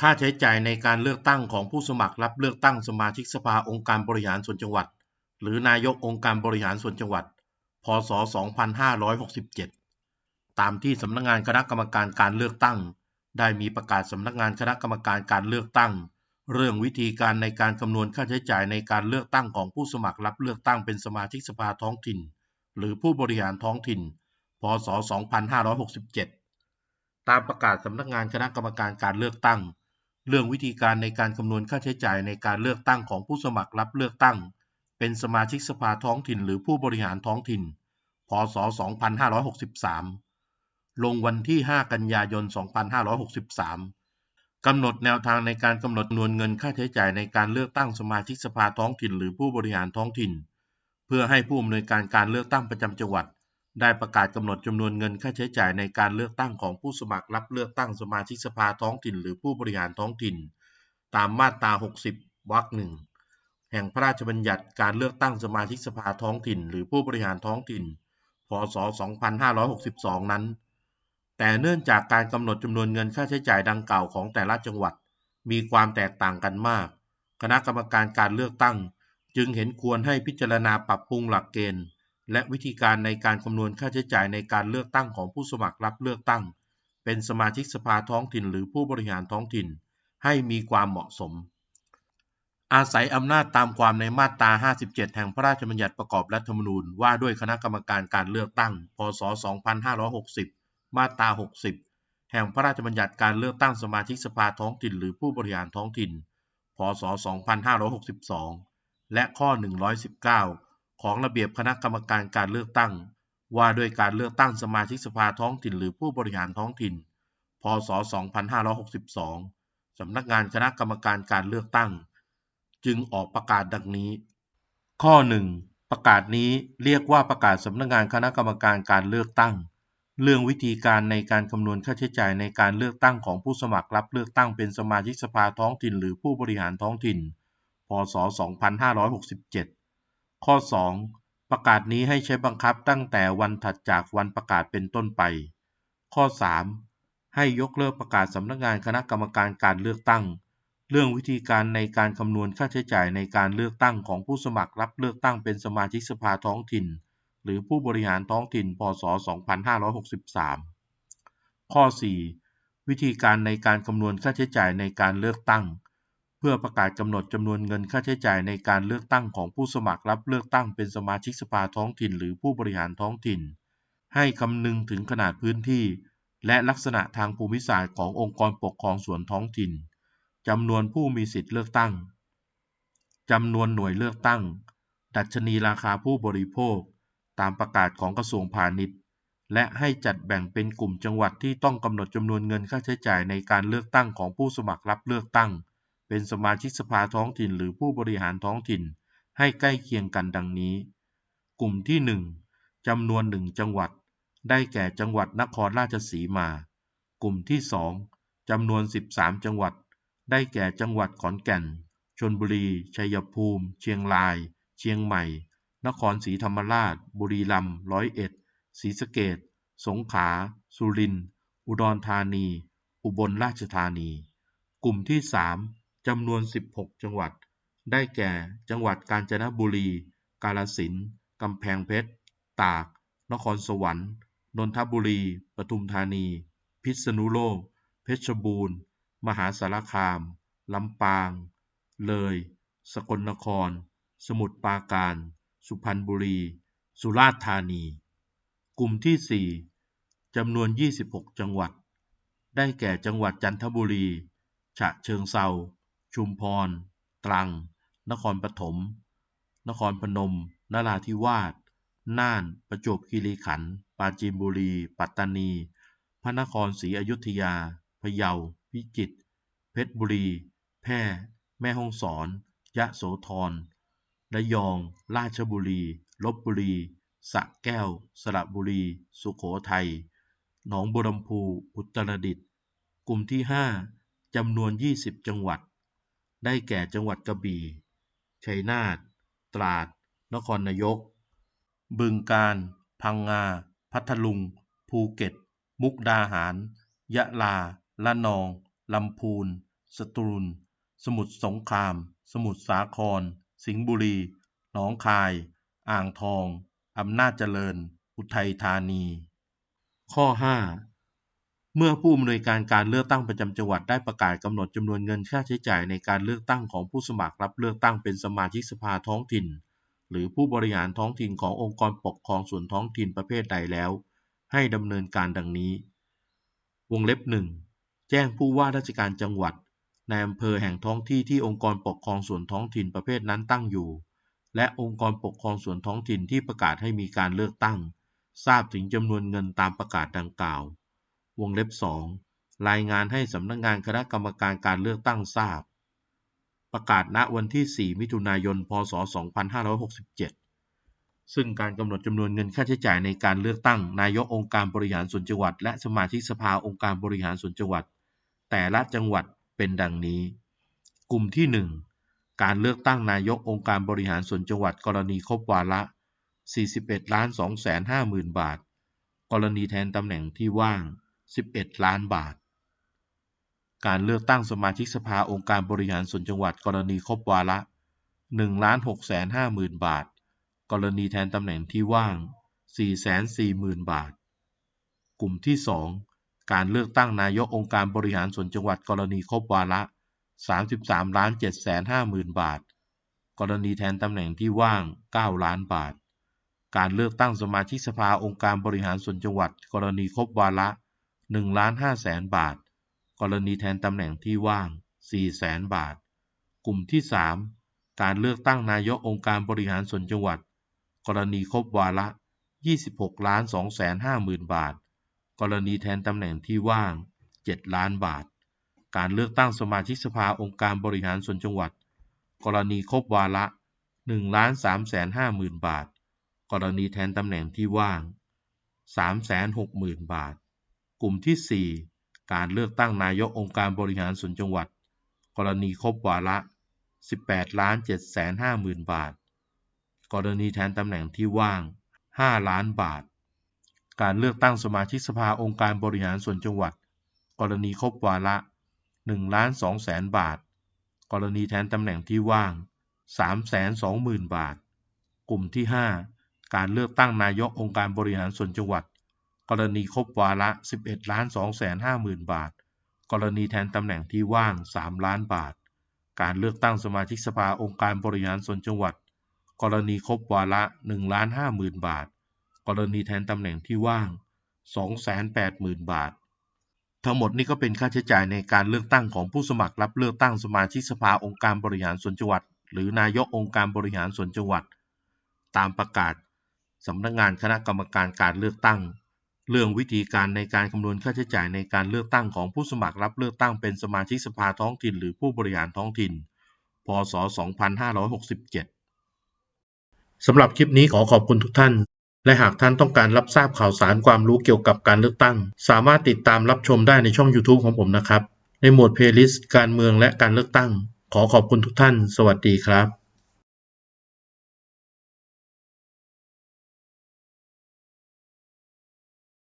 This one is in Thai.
ค่าใช้จ่ายในการเลือกตั้งของผู้สมัครรับเลือกตั้งสมาชิกสภาองค์การบริหารส่วนจังหวัด หรือนายกองค์การบริหารส่วนจังหวัด พศ 2567 ตามที่สำนักงานคณะกรรมการการเลือกตั้ง ได้มีประกาศสำนักงานคณะกรรมการการเลือกตั้ง เรื่องวิธีการในการคำนวณค่าใช้จ่ายในการเลือกตั้งของผู้สมัครรับเลือกตั้งเป็นสมาชิกสภาท้องถิ่น หรือผู้บริหารท้องถิ่น พศ 2567 ตามประกาศสำนักงานคณะกรรมการการเลือกตั้ง เรื่องวิธีการในการคำนวณค่าใช้จ่ายในการเลือกตั้งของผู้สมัครรับเลือกตั้ง เป็นสมาชิกสภาท้องถิ่นหรือผู้บริหารท้องถิ่น พศ 2563 ลงวันที่ 5 กันยายน 2563 กำหนดแนวทางในการกำหนดจำนวนเงินค่าใช้จ่ายในการเลือกตั้งสมาชิกสภาท้องถิ่นหรือผู้บริหารท้องถิ่น เพื่อให้ผู้อำนวยการการเลือกตั้งประจำจังหวัด ได้ประกาศกำหนดจำนวนเงินค่าใช้จ่ายในการเลือกตั้งของผู้สมัครรับเลือกตั้งสมาชิกสภาท้องถิ่น หรือผู้บริหารท้องถิ่น ตามมาตรา 60 วรรคหนึ่งแห่งพระราชบัญญัติการเลือกตั้งสมาชิกสภาท้องถิ่น หรือผู้บริหารท้องถิ่น พศ 2562 นั้น แต่เนื่องจากการกำหนดจำนวนเงินค่าใช้จ่ายดังกล่าวของแต่ละจังหวัด มีความแตกต่างกันมาก คณะกรรมการการเลือกตั้ง จึงเห็นควรให้พิจารณาปรับปรุงหลักเกณฑ์ และวิธีการในการคำนวณค่าใช้จ่ายในการเลือกตั้งของผู้สมัครรับเลือกตั้ง เป็นสมาชิกสภาท้องถิ่นหรือผู้บริหารท้องถิ่น ให้มีความเหมาะสม อาศัยอำนาจตามความในมาตรา 57 แห่งพระราชบัญญัติประกอบรัฐธรรมนูญว่าด้วยคณะกรรมการการเลือกตั้ง พศ 2560 มาตรา 60 แห่งพระราชบัญญัติการเลือกตั้งสมาชิกสภาท้องถิ่น หรือผู้บริหารท้องถิ่น พศ 2562 และข้อ 119 ของระเบียบคณะกรรมการการเลือกตั้ง ว่าด้วยการเลือกตั้งสมาชิกสภาท้องถิ่นหรือผู้บริหารท้องถิ่น พศ 2562 สำนักงานคณะกรรมการการเลือกตั้ง จึงออกประกาศดังนี้ ข้อ 1 ประกาศนี้เรียกว่าประกาศสำนักงานคณะกรรมการการเลือกตั้ง เรื่องวิธีการในการคำนวณค่าใช้จ่ายในการเลือกตั้งของผู้สมัครรับเลือกตั้งเป็นสมาชิกสภาท้องถิ่น หรือผู้บริหารท้องถิ่น พศ 2567 ข้อ 2 ประกาศนี้ให้ใช้บังคับตั้งแต่วันถัดจากวันประกาศเป็นต้นไป ข้อ 3 ให้ยกเลิกประกาศสำนักงานคณะกรรมการการเลือกตั้ง เรื่องวิธีการในการคำนวณค่าใช้จ่ายในการเลือกตั้งของผู้สมัครรับเลือกตั้งเป็นสมาชิกสภาท้องถิ่น หรือผู้บริหารท้องถิ่น พศ 2563 ข้อ 4 วิธีการในการคำนวณค่าใช้จ่ายในการเลือกตั้ง เพื่อประกาศกำหนดจำนวนเงินค่าใช้จ่ายในการเลือกตั้งของผู้สมัครรับเลือกตั้งเป็นสมาชิกสภาท้องถิ่นหรือผู้บริหารท้องถิ่น ให้คำนึงถึงขนาดพื้นที่ และลักษณะทางภูมิศาสตร์ขององค์กรปกครองส่วนท้องถิ่นจำนวนผู้มีสิทธิเลือกตั้งจำนวนหน่วยเลือกตั้ง ดัชนีราคาผู้บริโภค ตามประกาศของกระทรวงพาณิชย์ และให้จัดแบ่งเป็นกลุ่มจังหวัดที่ต้องกำหนดจำนวนเงินค่าใช้จ่ายในการเลือกตั้งของผู้สมัครรับเลือกตั้ง เป็นสมาชิกสภาท้องถิ่นหรือผู้บริหารท้องถิ่นให้ใกล้เคียงกันดังนี้ กลุ่มที่ 1จำนวน1จังหวัด ได้แก่จังหวัดนครราชสีมา กลุ่มที่ 2จำนวน 13 จังหวัด ได้แก่จังหวัดขอนแก่น ชลบุรี ชัยภูมิ เชียงราย เชียงใหม่ นครศรีธรรมราช บุรีรัมย์ ร้อยเอ็ด ศรีสะเกษสงขลา สุรินทร์ อุดรธานี อุบลราชธานี กลุ่มที่ 3 จำนวน 16 จังหวัด ได้แก่ จังหวัดกาญจนบุรี กาฬสินธุ์กำแพงเพชร ตาก นครสวรรค์ นนทบุรี ปทุมธานี พิษณุโลก เพชรบูรณ์ มหาสารคาม ลำปาง เลย สกลนคร สมุทรปราการ สุพรรณบุรี สุราษฎร์ธานี กลุ่มที่ 4จำนวน 26 จังหวัด ได้แก่จังหวัดจันทบุรี ฉะเชิงเทรา ชุมพร ตรัง นครปฐม นครพนม นราธิวาส น่าน ประจวบคีรีขันธ์ ปราจีนบุรี ปัตตานี พระนครศรีอยุธยา พะเยา พิจิตร เพชรบุรี แพร่ แม่ฮ่องสอน ยะโสธร ระยอง ราชบุรี ลบบุรีสระแก้ว สระบุรี สุโขทัย หนองบัวลำพู อุตรดิตถ์ กลุ่มที่ 5จำนวน 20 จังหวัด ได้แก่จังหวัดกระบี่ ชัยนาท ตราด นครนายก บึงกาฬ พังงา พัทลุง ภูเก็ต มุกดาหาร ยะลา ละนอง ลำพูน สตูล สมุทรสงคราม สมุทรสาคร สิงห์บุรี หนองคาย อ่างทอง อำนาจเจริญ อุทัยธานี ข้อ 5 เมื่อผู้อำนวยการการเลือกตั้งประจำจังหวัดได้ประกาศกำหนดจำนวนเงินค่าใช้จ่ายในการเลือกตั้งของผู้สมัครรับเลือกตั้งเป็นสมาชิกสภาท้องถิ่น หรือผู้บริหารท้องถิ่นขององค์กรปกครองส่วนท้องถิ่นประเภทใดแล้ว ให้ดำเนินการดังนี้ วงเล็บ1แจ้งผู้ว่าราชการจังหวัดในอำเภอแห่งท้องที่ที่องค์กรปกครองส่วนท้องถิ่นประเภทนั้นตั้งอยู่ และองค์กรปกครองส่วนท้องถิ่นที่ประกาศให้มีการเลือกตั้ง ทราบถึงจำนวนเงินตามประกาศดังกล่าว วงเล็บ2รายงานให้สำนักงานคณะกรรมการการเลือกตั้งทราบ ประกาศณวันที่ 4 มิถุนายน พศ 2567 ซึ่งการกำหนดจำนวนเงินค่าใช้จ่ายในการเลือกตั้ง นายกองค์การบริหารส่วนจังหวัด และสมาชิกสภาองค์การบริหารส่วนจังหวัด แต่ละจังหวัดเป็นดังนี้ กลุ่มที่ 1 การเลือกตั้งนายกองค์การบริหารส่วนจังหวัด กรณีครบวาระ 41 ล้าน2แสน5หมื่นบาท กรณีแทนตำแหน่งที่ว่าง 11 ล้านบาท การเลือกตั้งสมาชิกสภาองค์การบริหารส่วนจังหวัดกรณีครบวาระ1ล้าน6แสน5หมื่นบาท กรณีแทนตำแหน่งที่ว่าง 4 4 0 0 0 0 บาท กลุ่มที่ 2 การเลือกตั้งนายกองค์การบริหารส่วนจังหวัดกรณีครบวาระ33ล้าน7แสน5หมื่นบาท กรณีแทนตำแหน่งที่ว่าง 9 ล้านบาท การเลือกตั้งสมาชิกสภาองค์การบริหารส่วนจังหวัด กรณีครบวาระ 1ล้าน5แสนบาท กรณีแทนตำแหน่งที่ว่าง 4 แสนบาท กลุ่มที่ 3 การเลือกตั้งนายกองค์การบริหารส่วนจังหวัด กรณีครบวาระ 26ล้าน2แสน5หมื่นบาท กรณีแทนตำแหน่งที่ว่าง 7 ล้านบาท การเลือกตั้งสมาชิกสภาองค์การบริหารส่วนจังหวัด กรณีครบวาระ1ล้าน3แสน5หมื่นบาท กรณีแทนตำแหน่งที่ว่าง 3 6 0 0 0 0 บาท กลุ่มที่ 4 การเลือกตั้งนายกองค์การบริหารส่วนจังหวัด กรณีครบวาระ 18ล้าน7แสน5หมื่นบาท กรณีแทนตำแหน่งที่ว่าง 5 ล้านบาท การเลือกตั้งสมาชิกสภาองค์การบริหารส่วนจังหวัด กรณีครบวาระ1ล้าน2แสนบาท กรณีแทนตำแหน่งที่ว่าง 3 2 0 0 0 0 บาท กลุ่มที่ 5 การเลือกตั้งนายกองค์การบริหารส่วนจังหวัด กรณีครบวาระ 11ล้าน2แสน5หมื่นบาท กรณีแทนตำแหน่งที่ว่าง 3 ล้านบาท การเลือกตั้งสมาชิกสภาองค์การบริหารส่วนจังหวัด กรณีครบวาระ1ล้าน5หมื่นบาท กรณีแทนตำแหน่งที่ว่าง 280,000 บาท ทั้งหมดนี้ก็เป็นค่าใช้จ่ายในการเลือกตั้งของผู้สมัครรับเลือกตั้งสมาชิกสภาองค์การบริหารส่วนจังหวัด หรือนายกองค์การบริหารส่วนจังหวัด ตามประกาศสำนักงานคณะกรรมการการเลือกตั้ง เรื่องวิธีการในการคำนวณค่าใช้จ่ายในการเลือกตั้งของผู้สมัครรับเลือกตั้งเป็นสมาชิกสภาท้องถิ่นหรือผู้บริหารท้องถิ่น พศ 2567 สำหรับคลิปนี้ขอขอบคุณทุกท่าน และหากท่านต้องการรับทราบข่าวสารความรู้เกี่ยวกับการเลือกตั้ง สามารถติดตามรับชมได้ในช่อง YouTube ของผมนะครับ ในหมวดเพลย์ลิสต์การเมืองและการเลือกตั้ง ขอขอบคุณทุกท่าน สวัสดีครับ